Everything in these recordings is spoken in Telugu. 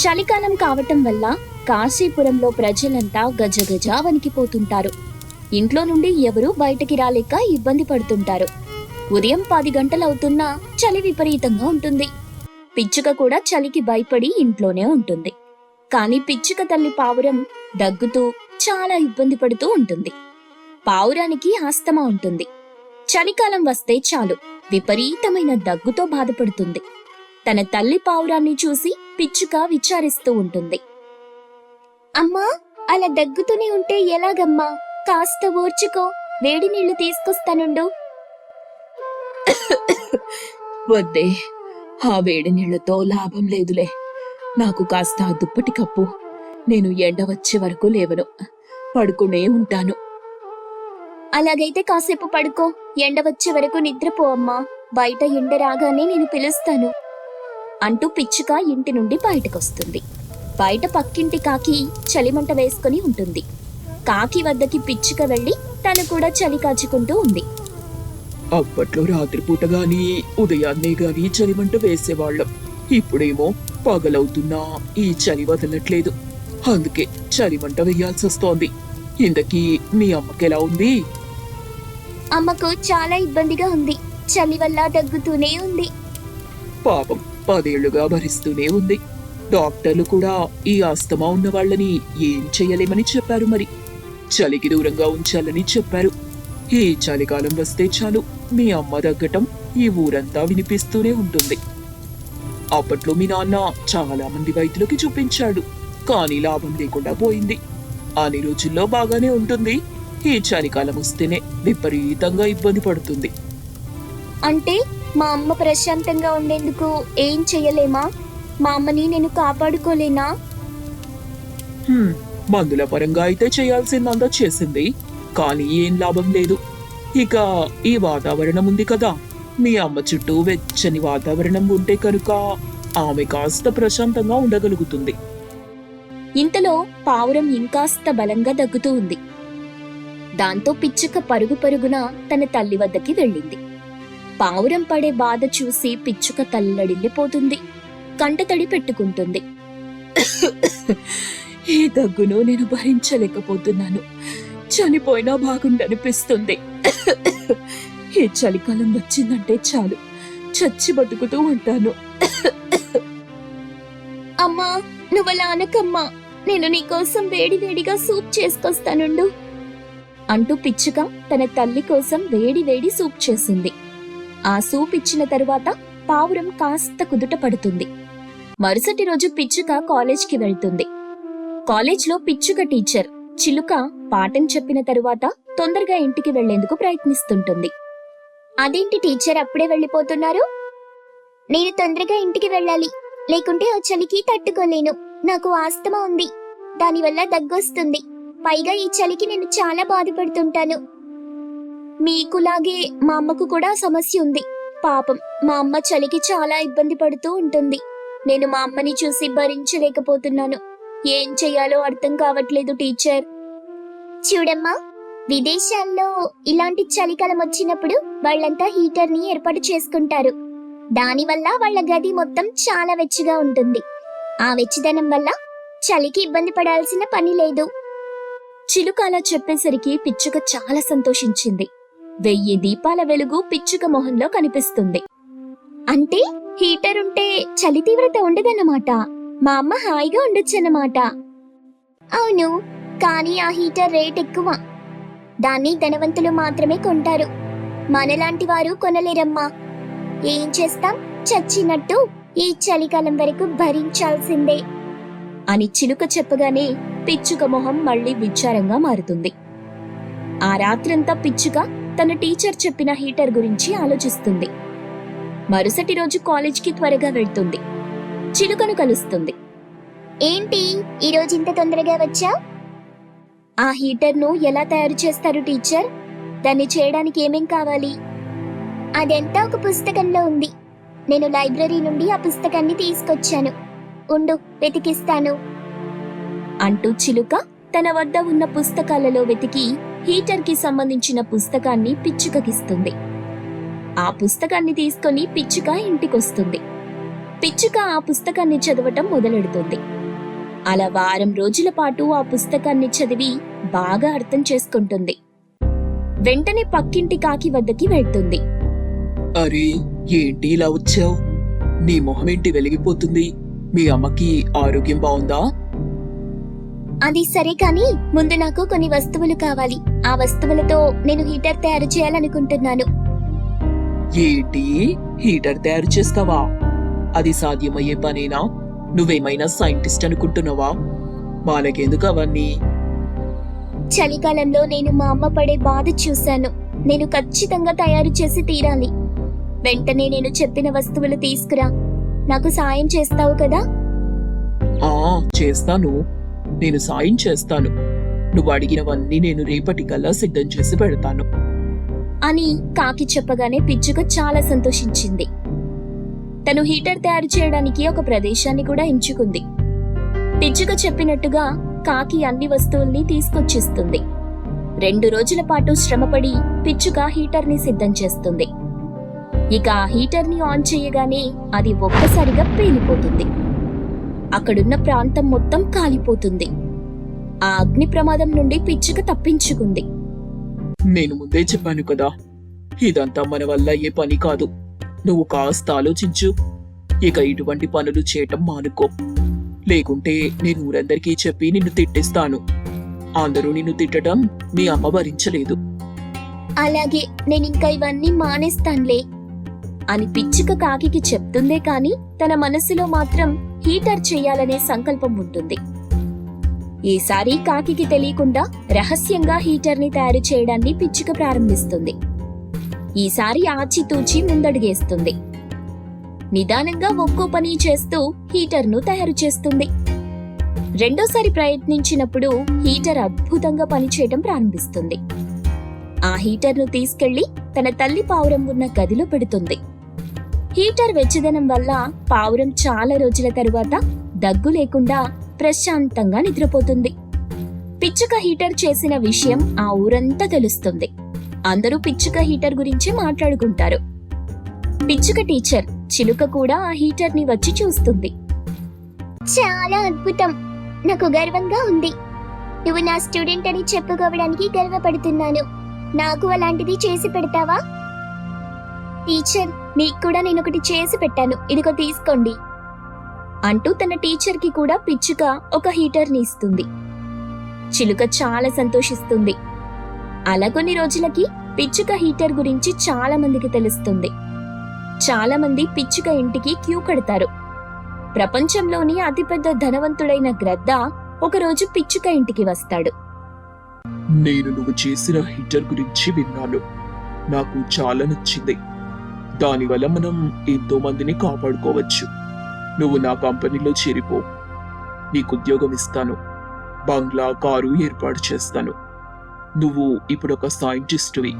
చలికాలం కావటం వల్ల కాశీపురంలో ప్రజలంతా గజగజ వణికిపోతుంటారు ఇంట్లో నుండి ఎవరూ బయటికి రాలేక ఇబ్బంది పడుతుంటారు. ఉదయం పది గంటలవుతున్నా చలి విపరీతంగా ఉంటుంది. పిచ్చుక కూడా చలికి భయపడి ఇంట్లోనే ఉంటుంది. కానీ పిచ్చుక తల్లి పావురం దగ్గుతూ చాలా ఇబ్బంది పడుతూ ఉంటుంది. పావురానికి ఆస్తమా ఉంటుంది. చలికాలం వస్తే చాలు విపరీతమైన దగ్గుతో బాధపడుతుంది. తన తల్లి పావురాన్ని చూసి పిచ్చుక విచారిస్తూ ఉంటుంది. అమ్మా అలా దగ్గుతూనే ఉంటే ఎలాగమ్మా? కాస్త ఓర్చుకో వేడి నీళ్ళు తీసుకొస్తానుండు. వద్దే ఆ వేడి నీళ్ళతో లాభం లేదులే. నాకు కాస్త దుప్పటి కప్పు. నేను ఎండ వచ్చే వరకు లేవను. పడుకునే ఉంటాను. అలాగైతే కాసేపు పడుకో. ఎండ వచ్చే వరకు నిద్రపో అమ్మా. బయట ఎండ రాగానే నేను పిలుస్తాను. అంటూ పిచ్చుక ఇంటి నుండి బయటకొస్తుంది. బయట పక్కింటి కాకి చలిమంట వేసుకుని ఉంటుంది. కాకి వద్దకి పిచ్చుక వెళ్ళి తను కూడా చలి కాచుకుంటూ ఉంది. అప్పట్లో రాత్రిపూట గాని ఉదయాన్నే గాని చలిమంట వేసేవాళ్ళం. ఇప్పుడేమో పగలవుతున్నా ఈ చలి వదలట్లేదు. అందుకే చలిమంట వేయాల్సి వస్తోంది ఇంతకీ మీ అమ్మకెలా ఉంది? అమ్మకు చాలా ఇబ్బందిగా ఉంది. చలి వల్ల దగ్గుతూనే ఉంది. పాపం. పదేళ్ళుగా భరిస్తూనే ఉంది. డాక్టర్లు కూడా ఈ ఆస్తమా ఉన్న వాళ్ళని ఏం చేయలేమని చెప్పారు మరి. చలికి దూరంగా ఉంచాలని చెప్పారు. ఈ చలికాలం వస్తే చాలు మీ అమ్మ దగ్గటం ఈ ఊరంతా వినిపిస్తూనే ఉంటుంది. అప్పట్లో మీ నాన్న చాలా మంది వైద్యులకి చూపించాడు. కానీ లాభం లేకుండా పోయింది. అన్ని రోజుల్లో బాగానే ఉంటుంది. ఈ చలికాలం వస్తేనే విపరీతంగా ఇబ్బంది పడుతుంది. అంటే మా అమ్మ ప్రశాంతంగా ఉండేందుకు ఏం చెయ్యలేమా? మా అమ్మని నేను కాపాడుకోలేనా? హ్మ్, మందుల పరంగా అయితే చేయాల్సిందంతా చేసింది. కానీ ఏం లాభం లేదు. ఇక ఈ వాతావరణం ఉంది కదా. మీ అమ్మ చుట్టూ వెచ్చని వాతావరణం ఉంటే కనుక ఆమె కాస్త ప్రశాంతంగా ఉండగలుగుతుంది. ఇంతలో పావురం ఇంకాస్త బలంగా దగ్గుతూ ఉంది. దాంతో పిచ్చుక పరుగు పరుగున తన తల్లి వద్దకి వెళ్ళింది. పావురం పడే బాధ చూసి పిచ్చుక తల్లడిల్లిపోతుంది. కంటతడి పెట్టుకుంటుంది. ఈ దగ్గును నేను భరించలేకపోతున్నాను. చనిపోయినా బాగుండనిపిస్తుంది. ఈ చలికాలం వచ్చిందంటే చాలు. చచ్చి బతుకుతూ ఉంటాను. అమ్మా నువ్వలా అనకమ్మా. నేను నీకోసం వేడి వేడిగా సూప్ చేసుకొస్తానుండు. అంటూ పిచ్చుక తన తల్లి కోసం వేడి వేడి సూప్ చేసింది. ఆ సూప్ ఇచ్చిన తరువాత పావురం కాస్త కుదుట పడుతుంది. మరుసటి రోజు పిచ్చుక కాలేజ్కి వెళ్తుంది. కాలేజ్లో పిచ్చుక టీచర్ చిలుక పాఠం చెప్పిన తరువాత తొందరగా ఇంటికి వెళ్ళేందుకు ప్రయత్నిస్తుంటుంది. అదేంటి టీచర్ అప్పుడే వెళ్ళిపోతున్నారు? నేను తొందరగా ఇంటికి వెళ్ళాలి. లేకుంటే ఆ చలికి తట్టుకోలేను. నాకు ఆస్తమా ఉంది. దానివల్ల దగ్గొస్తుంది. పైగా ఈ చలికి నేను చాలా బాధపడుతుంటాను. మీకులాగే మా అమ్మకు కూడా సమస్య ఉంది. పాపం మా అమ్మ చలికి చాలా ఇబ్బంది పడుతూ ఉంటుంది. నేను మా అమ్మని చూసి భరించలేకపోతున్నాను. ఏం చెయ్యాలో అర్థం కావట్లేదు టీచర్. చూడమ్మా విదేశాల్లో ఇలాంటి చలికాలం వచ్చినప్పుడు వాళ్ళంతా హీటర్ని ఏర్పాటు చేసుకుంటారు. దానివల్ల వాళ్ళ గది మొత్తం చాలా వెచ్చగా ఉంటుంది. ఆ వెచ్చదనం వల్ల చలికి ఇబ్బంది పడాల్సిన పని లేదు. చిలుక అలా చెప్పేసరికి పిచ్చుక చాలా సంతోషించింది. వెయ్యి దీపాల వెలుగు పిచ్చుక మొహంలో కనిపిస్తుంది. అంటే హీటర్ ఉంటే చలి తీవ్రత ఉండదన్నమాట. మా అమ్మ హాయిగా ఉండొచ్చన్నమాట. అవును కానీ ఆ హీటర్ రేట్ ఎక్కువ. దాన్ని ధనవంతులు మాత్రమే కొంటారు. మనలాంటి వారు కొనలేరమ్మా. ఏం చేస్తాం? చచ్చినట్టు ఈ చలికాలం వరకు భరించాల్సిందే. అని చిలుక చెప్పగానే పిచ్చుక మొహం మళ్ళీ విచారంగా మారుతుంది. ఆ రాత్రంతా పిచ్చుక తన టీచర్ చెప్పిన హీటర్ గురించి ఆలోచిస్తుంది. మరుసటి రోజు కాలేజ్కి త్వరగా వెళ్తుంది. చిలుకను కలుస్తుంది. ఏంటి? ఈరోజు ఇంత తొందరగా వచ్చా ఆ హీటర్ను ఎలా తయారు చేస్తారు టీచర్? దాన్ని చేయడానికి ఏమేం కావాలి? అదంతా ఒక పుస్తకంలో ఉంది. నేను లైబ్రరీ నుండి ఆ పుస్తకాన్ని తీసుకొచ్చాను. ఉండు వెతికిస్తాను. అంటూ చిలుక తన వద్ద ఉన్న పుస్తకాలలో వెతికి హీటర్కి సంబంధించిన పుస్తకాన్ని పిచ్చుకకిస్తుంది. ఆ పుస్తకాన్ని తీసుకొని పిచ్చుక ఇంటికొస్తుంది. పిచ్చుక ఆ పుస్తకాన్ని చదవటం మొదలెడుతుంది. అలా వారం రోజుల పాటు ఆ పుస్తకాన్ని చదివి బాగా అర్థం చేసుకుంటుంది. వెంటనే పక్కింటి కాకి వద్దకి వెళ్తుంది. అరే ఏంటి ఇలా వచ్చావు? నీ మొహం వెలిగిపోతుంది? మీ అమ్మకి ఆరోగ్యం బాగుందా? అది సరే కానీ ముందు నాకు కొన్ని వస్తువులు కావాలి. ఆ వస్తువులతో నేను హీటర్ తయారు చేయాలనుకుంటున్నాను. ఏంటి? హీటర్ తయారు చేస్తావా? అది సాధ్యమయ్యే పనేనా? నువ్వేమైనా సైంటిస్ట్ అనుకుంటున్నావా? వాళ్ళకెందుకు అవన్నీ? చలికాలంలో నేను మా అమ్మ పడే బాధ చూశాను. నేను ఖచ్చితంగా తయారు చేసి తీరాలి. వెంటనే నేను చెప్పిన వస్తువులు తీసుకురా. నాకు సాయం చేస్తావు కదా? ఆ చేస్తాను. నేను సాయం చేస్తాను. నువ్వు అడిగినవన్నీ నేను రేపటికల్లా సిద్ధం చేసి పెడతాను. అని కాకి చెప్పగానే పిచ్చుక చాలా సంతోషించింది. తను హీటర్ తయారు చేయడానికి ఒక ప్రదేశాన్ని కూడా ఎంచుకుంది. పిచ్చుక చెప్పినట్టుగా కాకి అన్ని వస్తువుల్ని తీసుకొచ్చిస్తుంది. రెండు రోజుల పాటు శ్రమపడి పిచ్చుక హీటర్ని సిద్ధం చేస్తుంది. ఇక ఆ హీటర్ని ఆన్ చేయగానే అది ఒక్కసారిగా పేలిపోతుంది. అక్కడున్న ప్రాంతం మొత్తం కాలిపోతుంది. ఆ అగ్ని ప్రమాదం నుండి పిచ్చుక తప్పించుకుంది. నేను ముందే చెప్పాను కదా ఇదంతా మన వల్ల ఏ పని కాదు. నువ్వు కాస్త ఆలోచించు. ఇక ఇటువంటి పనులు చేయటం మానుకో. లేకుంటే నేను ఊరందరికీ చెప్పి నిన్ను తిట్టిస్తాను. అందరూ నిన్ను తిట్టడం మీ అమ్మ భరించలేదు. అలాగే నేను ఇంకా ఇవన్నీ మానేస్తాన్లే అని పిచ్చుక కాకికి చెప్తుందే కాని తన మనసులో మాత్రం హీటర్ చేయాలనే సంకల్పం ఉంటుంది. ఈసారి కాకికి తెలియకుండా రహస్యంగా హీటర్ని తయారు చేయడాన్ని పిచ్చుక ప్రారంభిస్తుంది. ఈసారి ఆచితూచి ముందడుగేస్తుంది. నిదానంగా ఒక్కో పని చేస్తూ హీటర్ను తయారు చేస్తుంది. రెండోసారి ప్రయత్నించినప్పుడు హీటర్ అద్భుతంగా పనిచేయడం ప్రారంభిస్తుంది. ఆ హీటర్ను తీసుకెళ్ళి తన తల్లి పావురం ఉన్న గదిలో పెడుతుంది. హీటర్ వెచ్చదనం వల్ల పావురం చాలా రోజుల తరువాత దగ్గు లేకుండా ప్రశాంతంగా నిద్రపోతుంది. పిచ్చుక హీటర్ చేసిన విషయం ఆ ఊరంతా తెలుస్తుంది. అందరూ పిచ్చుక హీటర్ గురించి మాట్లాడుకుంటారు. పిచ్చుక టీచర్ చిలుక కూడా ఆ హీటర్ని వచ్చి చూస్తుంది. చాలా అద్భుతం. నాకు గర్వంగా ఉంది. నువ్వు నా స్టూడెంట్ అని చెప్పుకోవడానికి గర్వపడుతున్నాను. నాకు అలాంటిది చేసి పెడతావా? టీచర్ మీకు కూడా నేను ఒకటి చేసి పెట్టాను. ఇదిగో తీసుకోండి. అంటూ తన టీచర్కి కూడా పిచ్చుక ఒక హీటర్ని ఇస్తుంది. చిలుక చాలా సంతోషిస్తుంది. అలా కొన్ని రోజులకి పిచ్చుక హీటర్ గురించి చాలా మందికి తెలుస్తుంది. చాలా మంది పిచ్చుక ఇంటికి క్యూ కడతారు. ప్రపంచంలోని అతిపెద్ద ధనవంతుడైన గ్రద్ద ఒకరోజు పిచ్చుక ఇంటికి వస్తాడు. నేను నువ్వు చేసిన హీటర్ గురించి విన్నాను. నాకు చాలా నచ్చింది. దానివల్ల మనం ఎంతో మందిని కాపాడుకోవచ్చు. నువ్వు నా కంపెనీలో చేరిపో. నీకు ఉద్యోగం ఇస్తాను. బంగ్లా కారు ఏర్పాటు చేస్తాను. నువ్వు ఇప్పుడు ఒక సైంటిస్టువి.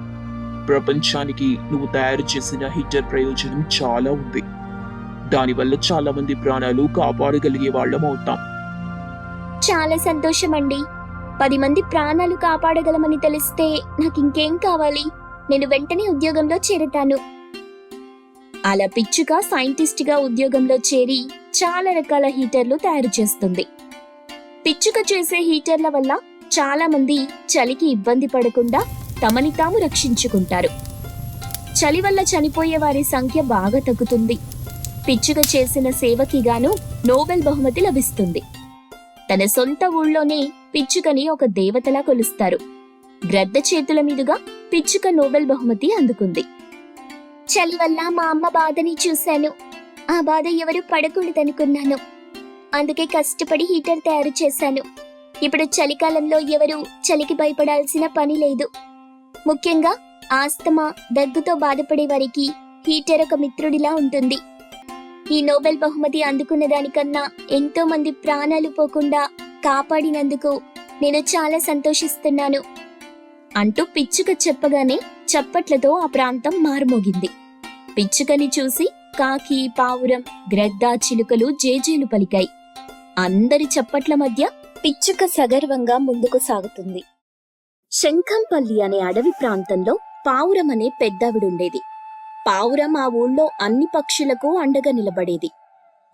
ప్రపంచానికి నువ్వు తయారు చేసిన హీటర్ ప్రయోజనం చాలా ఉంది. దానివల్ల చాలా మంది ప్రాణాలు కాపాడగలిగే వాళ్ళం అవుతాం. చాలా సంతోషం అండి పది మంది ప్రాణాలు కాపాడగలమని తెలిస్తే నాకు ఇంకేం కావాలి? నేను వెంటనే ఉద్యోగంలో చేరతాను. అలా పిచ్చుక సైంటిస్ట్గా ఉద్యోగంలో చేరి చాలా రకాల హీటర్లు తయారు చేస్తుంది. పిచ్చుక చేసే హీటర్ల వల్ల చాలా మంది చలికి ఇబ్బంది పడకుండా తమని తాము రక్షించుకుంటారు. చలి వల్ల చనిపోయే వారి సంఖ్య బాగా తగ్గుతుంది. పిచ్చుక చేసిన సేవకి గాను నోబెల్ బహుమతి లభిస్తుంది. తన సొంత ఊళ్ళోనే పిచ్చుకని ఒక దేవతలా కొలుస్తారు. గ్రద్ద చేతుల మీదుగా పిచ్చుక నోబెల్ బహుమతి అందుకుంది. చలి వల్ల మా అమ్మ బాధని చూశాను. ఆ బాధ ఎవరు పడకూడదనుకున్నాను. అందుకే కష్టపడి హీటర్ తయారు చేశాను. ఇప్పుడు చలికాలంలో ఎవరు చలికి భయపడాల్సిన పని లేదు. ముఖ్యంగా ఆస్తమా దగ్గుతో బాధపడే వారికి హీటర్ ఒక మిత్రుడిలా ఉంటుంది. ఈ నోబెల్ బహుమతి అందుకున్న దానికన్నా ఎంతో మంది ప్రాణాలు పోకుండా కాపాడినందుకు నేను చాలా సంతోషిస్తున్నాను. అంటూ పిచ్చుక చెప్పగానే చప్పట్లతో ఆ ప్రాంతం మారుమోగింది. పిచ్చుకని చూసి కాకి పావురం గ్రద్ద చిలుకలు జేజేలు పలికాయి. అందరి చప్పట్ల మధ్య పిచ్చుక సగర్వంగా ముందుకు సాగుతుంది. శంఖంపల్లి అనే అడవి ప్రాంతంలో పావురం అనే పెద్దవిడుండేది. పావురం ఆ ఊళ్ళో అన్ని పక్షులకు అండగా నిలబడేది.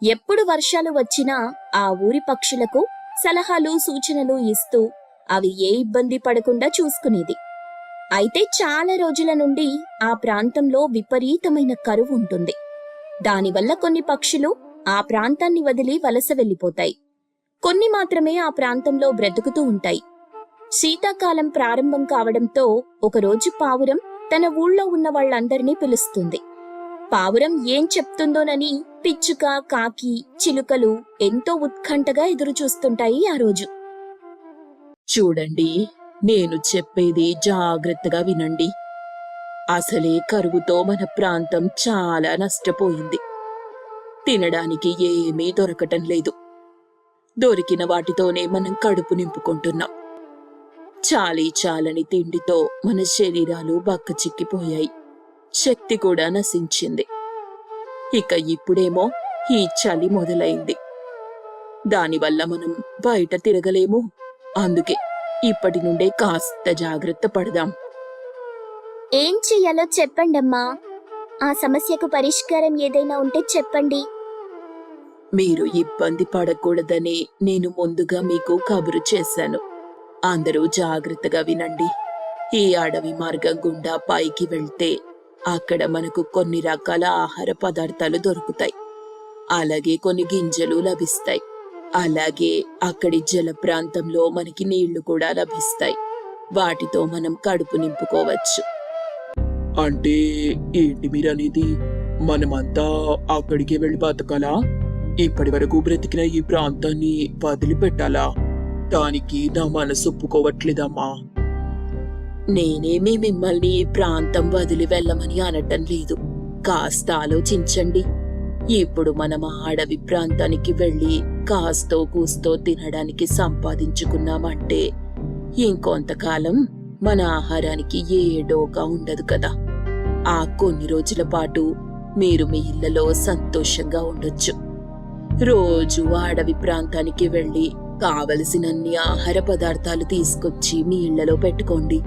ఎప్పుడు వర్షాలు వచ్చినా ఆ ఊరి పక్షులకు సలహాలు సూచనలు ఇస్తూ అవి ఏ ఇబ్బంది పడకుండా చూసుకునేది. అయితే చాలా రోజుల నుండి ఆ ప్రాంతంలో విపరీతమైన కరువు ఉంటుంది. దానివల్ల కొన్ని పక్షులు ఆ ప్రాంతాన్ని వదిలి వలస వెళ్ళిపోతాయి. కొన్ని మాత్రమే ఆ ప్రాంతంలో బ్రతుకుతూ ఉంటాయి. శీతాకాలం ప్రారంభం కావడంతో ఒకరోజు పావురం తన ఊళ్ళో ఉన్న వాళ్ళందరినీ పిలుస్తుంది. పావురం ఏం చెప్తుందోనని పిచ్చుక కాకి చిలుకలు ఎంతో ఉత్కంఠగా ఎదురు చూస్తుంటాయి ఆ రోజు. చూడండి నేను చెప్పేది జాగ్రత్తగా వినండి. అసలే కరువుతో మన ప్రాంతం చాలా నష్టపోయింది. తినడానికి ఏమీ దొరకటం లేదు. దొరికిన వాటితోనే మనం కడుపు నింపుకుంటున్నాం. చాలీ చాలని తిండితో మన శరీరాలు బక్క చిక్కిపోయాయి శక్తి కూడా నశించింది. ఇక ఇప్పుడేమో ఈ చలి మొదలైంది. దానివల్ల మనం బయట తిరగలేము. అందుకే ఇప్పటి నుండే కాస్త జాగ్రత్త పడదాం. ఏం చెయ్యాలో చెప్పండమ్మా. ఆ సమస్యకు పరిష్కారం ఏదైనా ఉంటే చెప్పండి. మీరు ఇబ్బంది పడకూడదని నేను ముందుగా మీకు కబురు చేశాను. అందరూ జాగ్రత్తగా వినండి. ఈ అడవి మార్గం గుండా పైకి వెళ్తే అక్కడ మనకు కొన్ని రకాల ఆహార పదార్థాలు దొరుకుతాయి. అలాగే కొన్ని గింజలు లభిస్తాయి. అలాగే అక్కడి జల ప్రాంతంలో మనకి నీళ్ళు కూడా లభిస్తాయి. వాటితో మనం కడుపు నింపుకోవచ్చు. అంటే ఏంటి మీరనేది? మనమంతా అక్కడికి వెళ్ళి బతకాలా? ఇప్పటి వరకు బ్రతికిన ఈ ప్రాంతాన్ని వదిలిపెట్టాలా? దానికి నా మనసు ఒప్పుకోవట్లేదమ్మా. నేనేమి మిమ్మల్ని ఈ ప్రాంతం వదిలి వెళ్ళమని అనటం లేదు. కాస్త ఆలోచించండి. ఇప్పుడు మనం ఆ అడవి ప్రాంతానికి వెళ్ళి కాస్తో కూస్తో తినడానికి సంపాదించుకున్నామంటే ఇంకొంతకాలం మన ఆహారానికి ఏ డోకా ఉండదు కదా. ఆ కొన్ని రోజుల పాటు మీరు మీ ఇళ్ళలో సంతోషంగా ఉండొచ్చు. రోజు అడవి ప్రాంతానికి వెళ్ళి కావలసినన్ని ఆహార పదార్థాలు తీసుకొచ్చి మీ ఇళ్ళలో పెట్టుకోండి.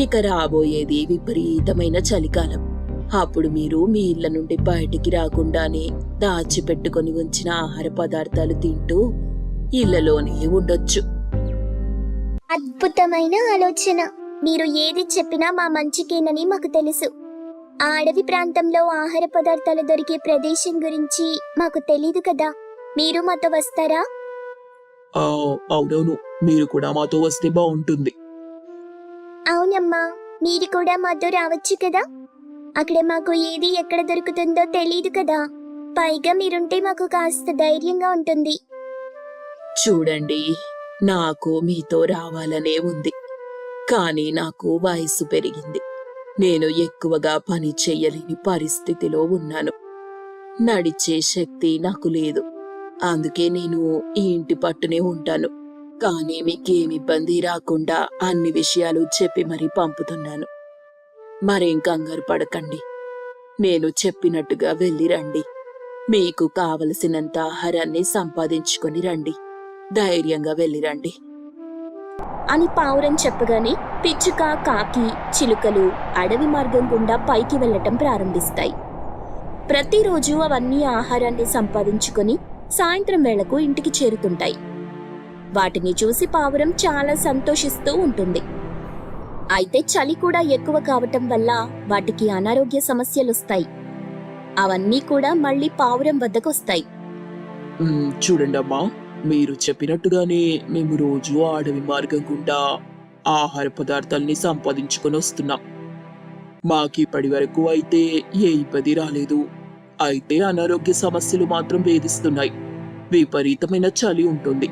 ఇక రాబోయేది విపరీతమైన చలికాలం. అప్పుడు మీరు మీ ఇళ్ళ నుండి బయటికి రాకుండానే దాచిపెట్టుకొని ఉంచిన ఆహార పదార్థాలు తింటూ ఇళ్ళలోనే ఉండొచ్చు. అద్భుతమైన ఆలోచన. మీరు ఏది చెప్పినా మా మంచికేనని మాకు తెలుసు. ఆ అడవి ప్రాంతంలో ఆహార పదార్థాలు దొరికే ప్రదేశం గురించి మాకు తెలీదు కదా. మీరు మాతో వస్తారా? అవునవును. మీరు కూడా మాతో వస్తే బాగుంటుంది. అవునమ్మా. మీరు కూడా మాతో రావచ్చు కదా? అక్కడ మాకు ఏది ఎక్కడ దొరుకుతుందో తెలీదు కదా. పైగా మీరుంటే మాకు కాస్త ధైర్యంగా ఉంటుంది. చూడండి నాకు మీతో రావాలనే ఉంది. కానీ నాకు వయసు పెరిగింది. నేను ఎక్కువగా పని చెయ్యలేని పరిస్థితిలో ఉన్నాను. నడిచే శక్తి నాకు లేదు. అందుకే నేను ఈ ఇంటి పట్టునే ఉంటాను. కానీ మీకేం ఇబ్బంది రాకుండా అన్ని విషయాలు చెప్పి మరీ పంపుతున్నాను. మరేం కంగారు పడకండి. నేను చెప్పినట్టుగా వెళ్ళి రండి. మీకు కావలసినంత ఆహారాన్ని సంపాదించుకొని రండి. ధైర్యంగా వెళ్ళిరండి అని పావురం చెప్పగానే పిచ్చుక కాకి చిలుకలు అడవి మార్గం గుండా పైకి వెళ్ళటం ప్రారంభిస్తాయి. ప్రతిరోజు అవన్నీ ఆహారాన్ని సంపాదించుకొని సాయంత్రం వేళకు ఇంటికి చేరుతుంటాయి వాటిని చూసి పావురం చాలా సంతోషిస్తూ ఉంటుంది. అయితే చలి కూడా ఎక్కువ కావటం వల్ల వాటికి అనారోగ్య సమస్యలొస్తాయి. అవన్నీ కూడా మళ్ళీ పావురం వద్దకొస్తాయి. చూడండి చూడండమ్మా మీరు చెప్పినట్టుగానే మేము రోజు అడవి మార్గం గుండా ఆహార పదార్థాల్ని సంపాదించుకొని వస్తున్నాం. మాకి ఇప్పటి వరకు అయితే ఏ ఇబ్బంది రాలేదు. అయితే అనారోగ్య సమస్యలు మాత్రం వేధిస్తున్నాయి. విపరీతమైన చలి ఉంటుంది.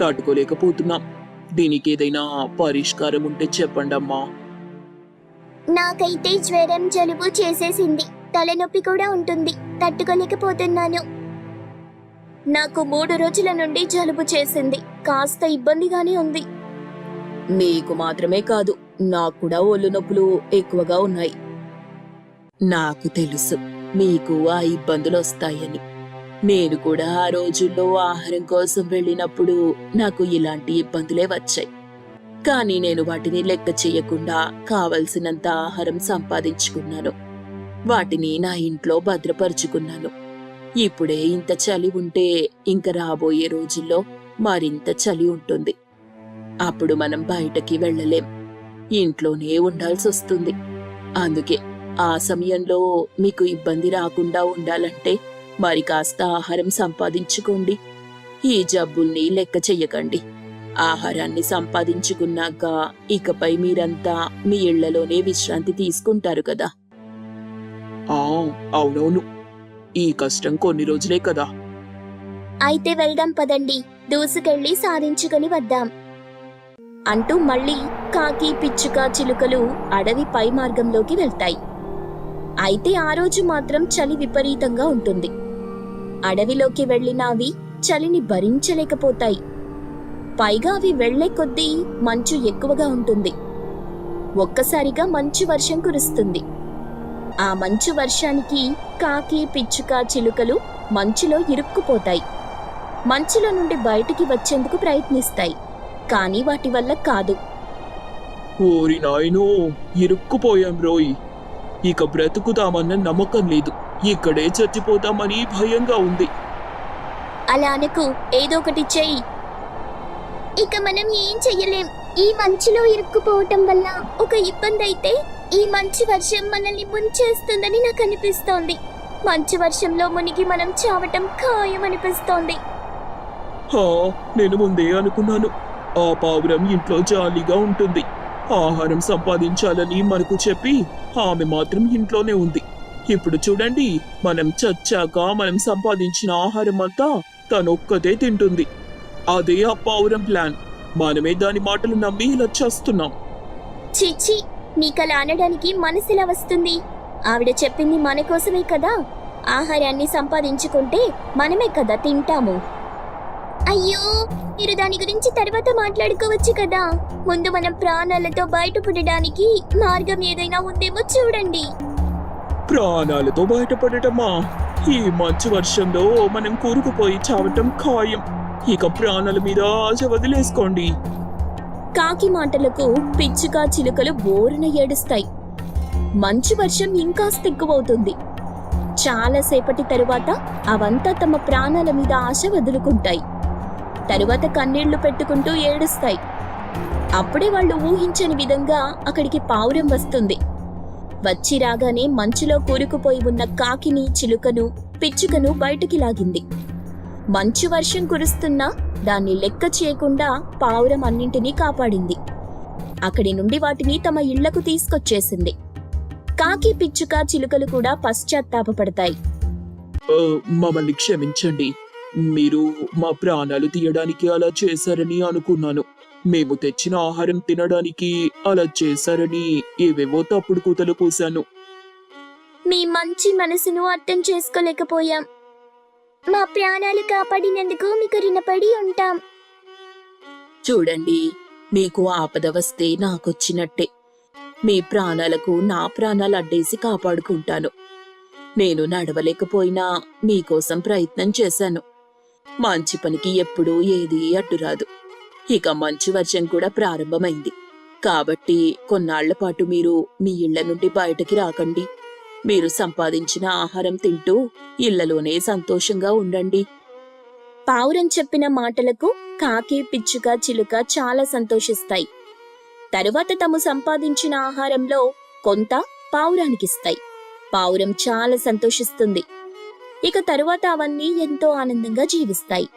తట్టుకోలేకపోతున్నాం. దీనికి ఏదైనా పరిష్కారం ఉంటే చెప్పండి అమ్మా నాకైతే జ్వరం జలుబు చేసేసింది. తలనొప్పి కూడా ఉంటుంది. తట్టుకోలేకపోతున్నాను. నాకు మూడు రోజుల నుండి జలుబు చేసింది. కాస్త ఇబ్బందిగానే ఉంది. మీకు మాత్రమే కాదు నాకు కూడా ఒళ్ళు నొప్పులు ఎక్కువగా ఉన్నాయి. నాకు తెలుసు మీకు ఆ ఇబ్బందులు వస్తాయని. నేను కూడా ఆ రోజుల్లో ఆహారం కోసం వెళ్ళినప్పుడు నాకు ఇలాంటి ఇబ్బందులే వచ్చాయి. కానీ నేను వాటిని లెక్క చేయకుండా కావలసినంత ఆహారం సంపాదించుకున్నాను. వాటిని నా ఇంట్లో భద్రపరుచుకున్నాను. ఇప్పుడే ఇంత చలి ఉంటే ఇంక రాబోయే రోజుల్లో మరింత చలి ఉంటుంది. అప్పుడు మనం బయటకి వెళ్ళలేం. ఇంట్లోనే ఉండాల్సి వస్తుంది అందుకే ఆ సమయంలో మీకు ఇబ్బంది రాకుండా ఉండాలంటే మరి కాస్త ఆహారం సంపాదించుకోండి. ఈ జబ్బుల్ని లెక్క చెయ్యకండి. ఆహారాన్ని సంపాదించుకున్నాక ఇకపై మీరంతా మీ ఇళ్ళలోనే విశ్రాంతి తీసుకుంటారు కదా. ఆ అవునవును. ఈ కష్టం కొన్ని రోజులే కదా. అయితే వెళ్దాం పదండి. దూసుకెళ్ళి సాధించుకొని వద్దాం. అంటూ మళ్ళీ కాకి పిచ్చుక చిలుకలు అడవి పై మార్గంలోకి వెళ్తాయి. అయితే ఆ రోజు మాత్రం చలి విపరీతంగా ఉంటుంది. అడవిలోకి వెళ్ళిన అవి చలిని భరించలేకపోతాయి. పైగా అవి వెళ్ళే కొద్దీ మంచు ఎక్కువగా ఉంటుంది. ఒక్కసారిగా మంచు వర్షం కురుస్తుంది. ఆ మంచు వర్షానికి కాకి పిచ్చుక చిలుకలు మంచులో ఇరుక్కుపోతాయి. మంచులో నుండి బయటికి వచ్చేందుకు ప్రయత్నిస్తాయి. కానీ వాటి వల్ల కాదు. ఓరి నాయనో ఇరుక్కుపోయాం రోయ్. ఇక బ్రతుకుతామన్న నమ్మకం లేదు. ఇక్కడే చచ్చిపోతామని భయంగా ఉంది. అలా అనకు ఏదో ఒకటి చెయ్యి. ఇక మనం ఏం చెయ్యలేం. ఈ మంచులో ఇరుక్కుపోవటం వల్ల ఒక ఇబ్బంది అయితే ఈ మంచు వర్షం మనల్ని ముంచేస్తుందని నాకు అనిపిస్తోంది మంచు వర్షంలో మునిగి మనం చావటం ఖాయం అనిపిస్తోంది హా నేను ముందే అనుకున్నాను. ఆ పావురం ఇంట్లో జాలీగా ఉంటుంది. ఆహారం సంపాదించాలని మనకు చెప్పి ఆమె మాత్రం ఇంట్లోనే ఉంది. ఇప్పుడు చూడండి మనం చచ్చాక మనం సంపాదించిన ఆహారం అంతా తనొక్కతే తింటుంది. అదే ఆ పావురం ప్లాన్. మనమే దాని మాటలు నమ్మి ఇలా చేస్తున్నాం. చిచ్చి నీకలా అనడానికి మనసులా వస్తుంది? ఆవిడ చెప్పింది మన కోసమే కదా? ఆహారాన్ని సంపాదించుకుంటే మనమే కదా తింటాము. అయ్యో మీరు దాని గురించి తర్వాత మాట్లాడుకోవచ్చు కదా? ముందు మనం ప్రాణాలతో బయటపడడానికి మార్గం ఏదైనా ఉందేమో చూడండి. ప్రాణాలతో బయటపడటమా? ఈ మంచు వర్షంలో మనం కూరుకుపోయి చావటం ఖాయం. ఇక ప్రాణాల మీద ఆశ వదిలేసుకోండి. కాకి మాటలకు పిచ్చుక చిలుకలు బోరున ఏడుస్తాయి. మంచు వర్షం ఇంకా ఎక్కువవుతుంది. చాలాసేపటి తరువాత అవంతా తమ ప్రాణాల మీద ఆశ వదులుకుంటాయి. తరువాత కన్నీళ్ళు పెట్టుకుంటూ ఏడుస్తాయి. అప్పుడే వాళ్ళు ఊహించని విధంగా అక్కడికి పావురం వస్తుంది. వచ్చి రాగానే మంచులో కూరుకుపోయి ఉన్న కాకిని చిలుకను పిచ్చుకను బయటికి లాగింది. మంచు వర్షం కురుస్తున్నా దాన్ని లెక్క చేయకుండా పావురం అన్నింటినీ కాపాడింది. అక్కడి నుండి వాటిని తమ ఇళ్ళకు తీసుకొచ్చేసింది. కాకి పిచ్చుక చిలుకలు కూడా పశ్చాత్తాపడతాయి మమ్మల్ని క్షమించండి. మీరు మా ప్రాణాలు తీయడానికి అలా చేశారని అనుకున్నాను. మేము తెచ్చిన ఆహారం తినడానికి అలా చేశారని ఏవేవో తప్పుడు కూతలు కూశాను మీ మంచి మనసును అర్థం చేసుకోలేకపోయాం. మా ప్రాణాలు కాపాడినందుకు మీకు రుణపడి ఉంటాం. చూడండి మీకు ఆపద వస్తే నాకొచ్చినట్టే. మీ ప్రాణాలకు నా ప్రాణాలు అడ్డేసి కాపాడుకుంటాను. నేను నడవలేకపోయినా మీకోసం ప్రయత్నం చేశాను. మంచి పనికి ఎప్పుడూ ఏదీ అడ్డురాదు. ఇక మంచు వర్షం కూడా ప్రారంభమైంది. కాబట్టి కొన్నాళ్ళ పాటు మీరు మీ ఇళ్ళ నుండి బయటకి రాకండి. మీరు సంపాదించిన ఆహారం తింటూ ఇళ్ళలోనే సంతోషంగా ఉండండి. పావురం చెప్పిన మాటలకు కాకి పిచ్చుక చిలుక చాలా సంతోషిస్తాయి. తరువాత తాము సంపాదించిన ఆహారంలో కొంత పావురానికిస్తాయి. పావురం చాలా సంతోషిస్తుంది. ఇక తరువాత అవన్నీ ఎంతో ఆనందంగా జీవిస్తాయి.